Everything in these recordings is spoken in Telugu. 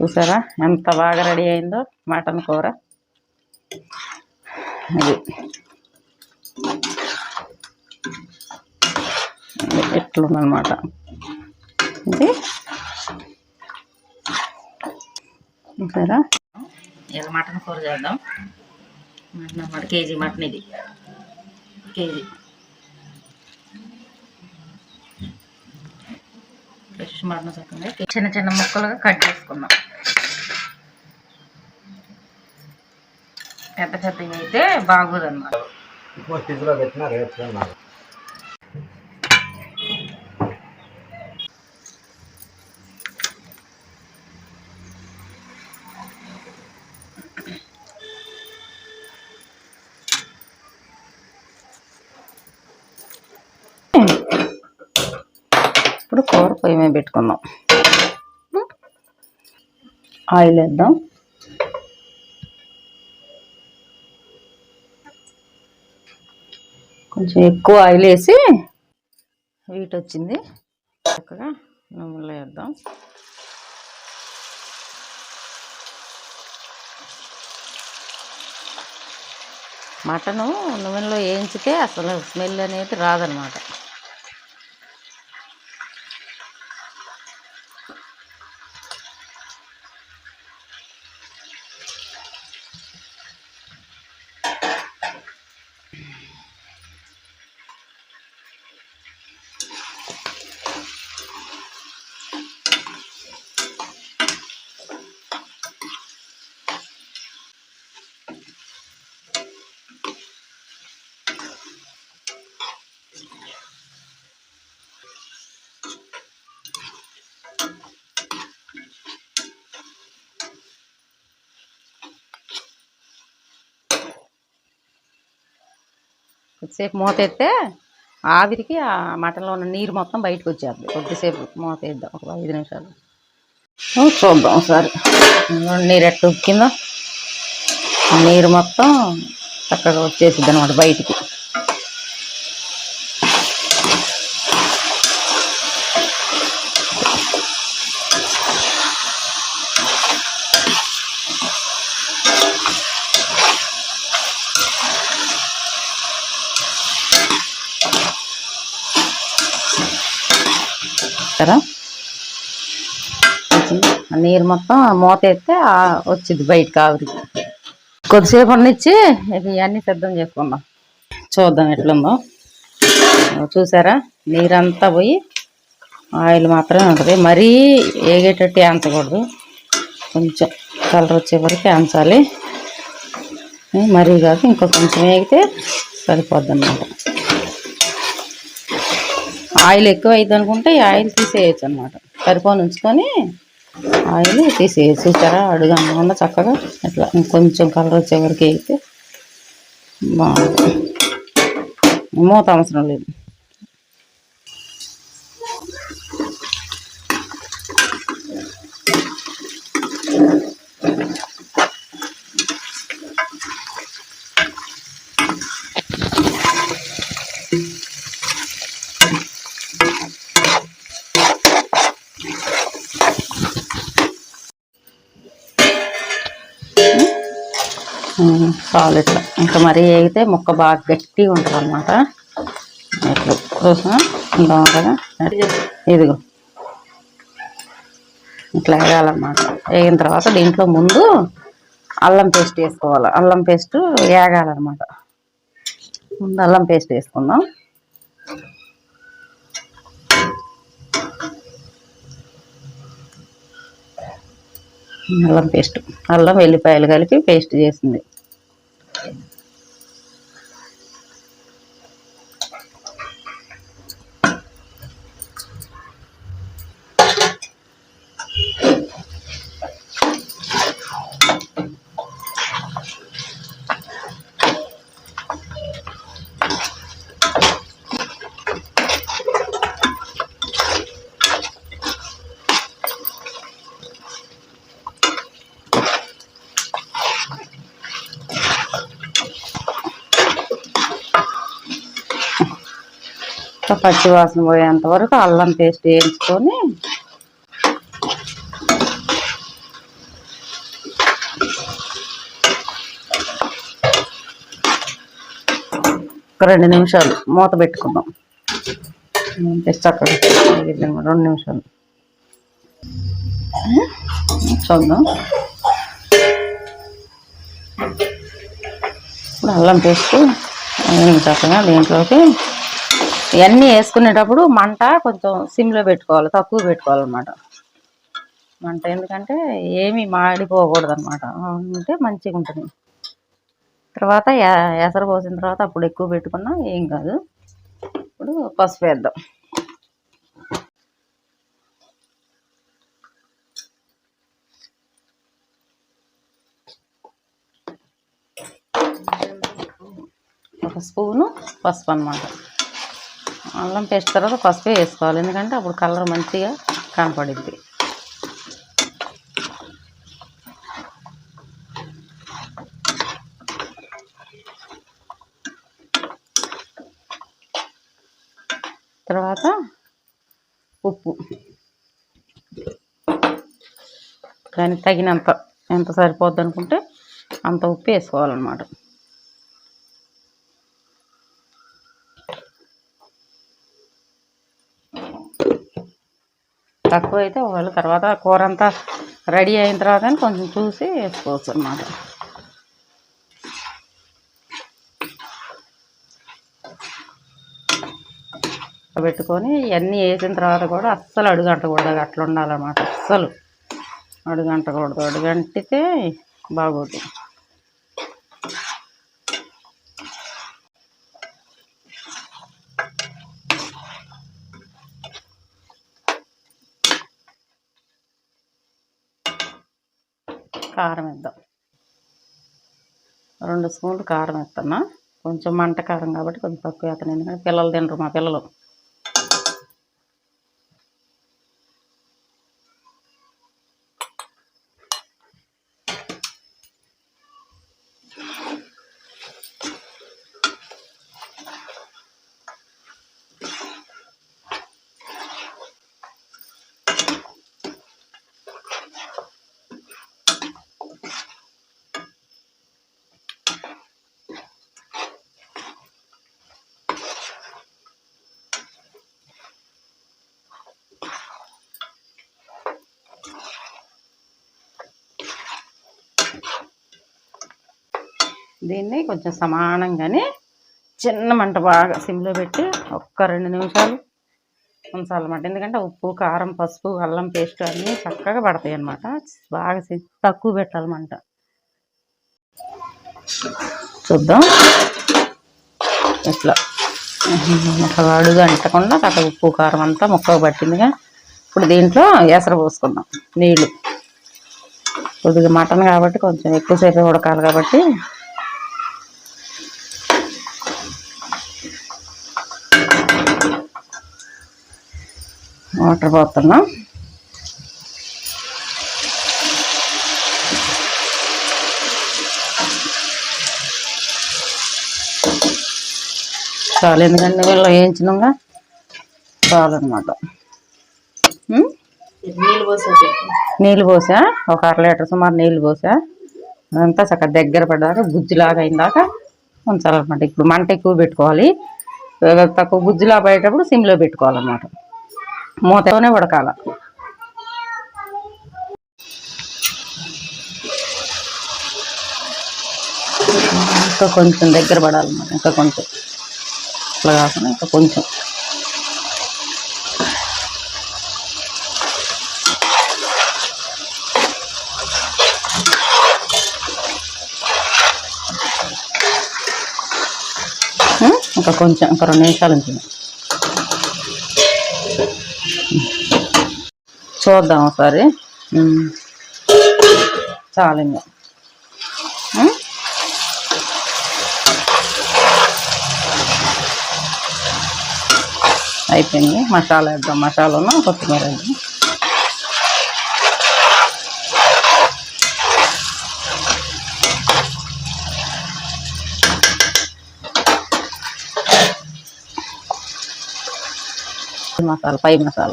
చూసారా? ఎంత బాగా రెడీ అయిందో మటన్ కూర. అది ఎట్లుందనమాట ఇది. చూసారా? ఇలా మటన్ కూర చేద్దాం. మటన్ అన్నమాట కేజీ మటన్ ఇది. కేజీ. ఫ్రెష్ మటన్ చక్కగా చిన్న చిన్న ముక్కలుగా కట్ చేసుకుందాం. పెద్ద పెద్దవి అయితే బాగోదన్నమాట ఇప్పుడు కూర పొయ్యి మీద పెట్టుకుందాం. ఆయిల్ వేద్దాం. కొంచెం ఎక్కువ ఆయిల్ వేసి వీట్ వచ్చింది. చక్కగా నూనెలో వేద్దాం. మటను నూనెలో వేయించితే అసలు స్మెల్ అనేది రాదనమాట కొద్దిసేపు మూత ఎత్తే ఆవిరికి ఆ మటన్లో ఉన్న నీరు మొత్తం బయటకు వచ్చేది కొద్దిసేపు మూత వేద్దాం ఒక ఐదు నిమిషాలు. చూద్దాం ఒకసారి. నీరు ఎట్లా ఉక్కిందో నీరు మొత్తం చక్కగా వచ్చేసిద్ది అనమాట బయటికి. కదా నీరు మొత్తం మూత ఎత్తే వచ్చింది బయటకు ఆవిరి. కొద్దిసేపు ఉన్నిచ్చి ఇక ఇవన్నీ సిద్ధం చేసుకుందాం. చూద్దాం ఎట్లుందో. చూసారా? నీరంతా పోయి ఆయిల్ మాత్రమే ఉంటుంది. మరీ ఏగేటట్టు ఏంచకూడదు కొంచెం కలర్ వచ్చే వరకు ఆంచాలి మరీ కాదు ఇంకో కొంచెం వేగితే సరిపోద్ది అన్నమాట ఆయిల్ ఎక్కువ అవుతుంది అనుకుంటే ఈ ఆయిల్ తీసేయచ్చు అనమాట సరిపోని ఉంచుకొని ఆయిల్ తీసేయచ్చు. చూసారా? అడుగు అనకుండా చక్కగా ఇట్లా ఇంకొంచెం కలర్ వచ్చే వరకు అయితే బాగుంటుంది. మూత అవసరం లేదు. ఉమ్, చాలు ఇట్లా. ఇంకా మరీ వేగితే ముక్క బాగా గట్టిగా ఉంటుంది అనమాట ఇట్లా చూసా కదా ఇదిగో. ఇట్లా వేయాలన్నమాట. వేగిన తర్వాత దీంట్లో ముందు అల్లం పేస్ట్ వేసుకోవాలి. అల్లం పేస్ట్ వేగాలన్నమాట. ముందు అల్లం పేస్ట్ వేసుకుందాం. అల్లం పేస్ట్. అల్లం వెల్లిపాయలు కలిపి పేస్ట్ చేసింది. time. మొత్తం పచ్చివాసన పోయేంత వరకు అల్లం పేస్ట్ వేయించుకొని ఒక రెండు నిమిషాలు మూత పెట్టుకుందాం. చక్కగా రెండు నిమిషాలు. చూద్దాం. ఇప్పుడు అల్లం పేస్ట్ చక్కగా దీంట్లోకి. ఇవన్నీ వేసుకునేటప్పుడు మంట కొంచెం సిమ్లో పెట్టుకోవాలి తక్కువ పెట్టుకోవాలన్నమాట. మంట ఎందుకంటే ఏమీ మాడిపోకూడదు అనమాట ఉంటే మంచిగా ఉంటుంది. తర్వాత ఎసరు పోసిన తర్వాత అప్పుడు ఎక్కువ పెట్టుకున్నా ఏం కాదు. ఇప్పుడు పసుపు వేద్దాం. ఒక స్పూను పసుపు అన్నమాట. అల్లం పేస్ట్ తర్వాత పసుపు వేసుకోవాలి. ఎందుకంటే అప్పుడు కలర్ మంచిగా కనపడుద్ది. తర్వాత ఉప్పు. దానికి తగినంత ఎంత సరిపోద్ది అనుకుంటే అంత ఉప్పు వేసుకోవాలన్నమాట. తక్కువ అయితే ఒకవేళ తర్వాత కూర అంతా రెడీ అయిన తర్వాత కొంచెం చూసి వేసుకోవచ్చు అన్నమాట. పెట్టుకొని ఇవన్నీ వేసిన తర్వాత కూడా అస్సలు అడుగంటకూడదు అట్లా ఉండాలన్నమాట. అస్సలు అడుగంటకూడదు అడుగంటితే బాగోదు. కారం వేద్దాం. రెండు స్పూన్లు కారం వేస్తున్నా. కొంచెం మంట కారం కాబట్టి కొంచెం తక్కువ వేస్తాను ఎందుకంటే పిల్లలు తినరు మా పిల్లలు. దీన్ని కొంచెం సమానంగానే చిన్న మంట బాగా సిమ్లో పెట్టి ఒక్క రెండు నిమిషాలు ఉంచాలన్నమాట ఎందుకంటే ఉప్పు కారం పసుపు అల్లం పేస్ట్ అన్నీ చక్కగా పడతాయి అన్నమాట. బాగా తక్కువ పెట్టాలి చూద్దాం. ఇట్లా. ఒక అడుగు అంటకుండా అక్కడ ఉప్పు కారం అంతా ముక్కకు పట్టిందిగా. ఇప్పుడు దీంట్లో ఎసరు పోసుకుందాం. నీళ్ళు. కొద్దిగా మటన్ కాబట్టి కొంచెం ఎక్కువసేపు ఉడకాలి కాబట్టి వాటర్ పోతున్నాం. చాలు ఎందుకంటే వీళ్ళు వేయించినాగా చాలు అనమాట నీళ్ళు పోసా ఒక అర లీటర్ సుమారు నీళ్ళు పోసా? అదంతా చక్కగా దగ్గర పడ్డాక గుజ్జులాగా అయిందాక ఉంచాలన్నమాట. ఇప్పుడు మంట ఎక్కువ పెట్టుకోవాలి. తక్కువ గుజ్జులా పడేటప్పుడు సిమ్లో పెట్టుకోవాలన్నమాట. మూతలోనే ఉడకాల. ఇంకా కొంచెం దగ్గర పడాలన్నమాట ఇంకా కొంచెం. ఇట్లా కాకుండా ఇంకా కొంచెం. ఇంకా కొంచెం ఒక రెండు నిమిషాలు ఉంటుంది చూద్దాం ఒకసారి. ఉం. చాలు ఇంకా. అయిపోయింది. మసాలా వేద్దాం. మసాలాను కొత్తిమీర వేద్దాం. masal pai masal.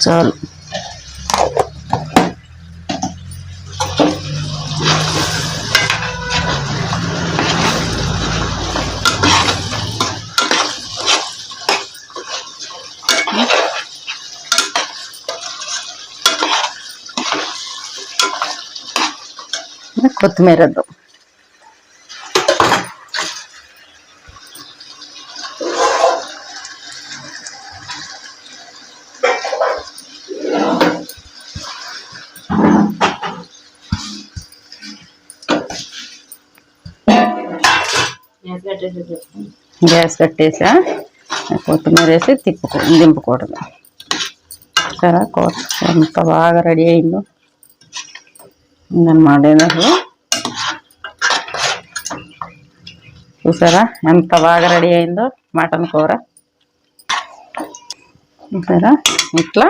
Chal merah gas కట్టేసా కొత్తిమీర వేసి తిప్పుకో దింపకూడదు సరే కూర ఎంత బాగా రెడీ అయిందో. ఉందన్నమాట ఇది అసలు చూసారా? ఎంత బాగా రెడీ అయిందో మటన్ కూర. చూసారా? ఇట్లా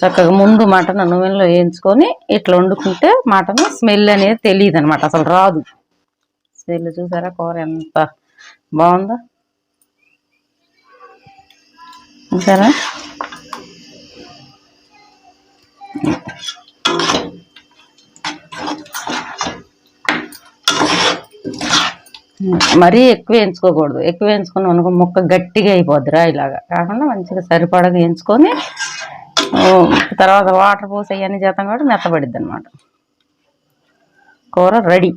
చక్కగా ముందు మటన్ నూనెలో వేయించుకొని ఇట్లా వండుకుంటే మటన్ స్మెల్ అనేది తెలియదు అనమాట అసలు రాదు. వీళ్ళు చూసారా? కూర ఎంత బాగుందో? చూసారా? మరీ ఎక్కువ వేయించుకోకూడదు. ఎక్కువ వేయించుకొని అనుకో ముక్క గట్టిగా అయిపోద్దిరా ఇలాగా. కాకుండా మంచిగా సరిపడగా వేయించుకొని తర్వాత వాటర్ పోసి అవన్నీ చేస్తాం కాబట్టి మెత్తబడిద్ది అనమాట కూర రెడీ.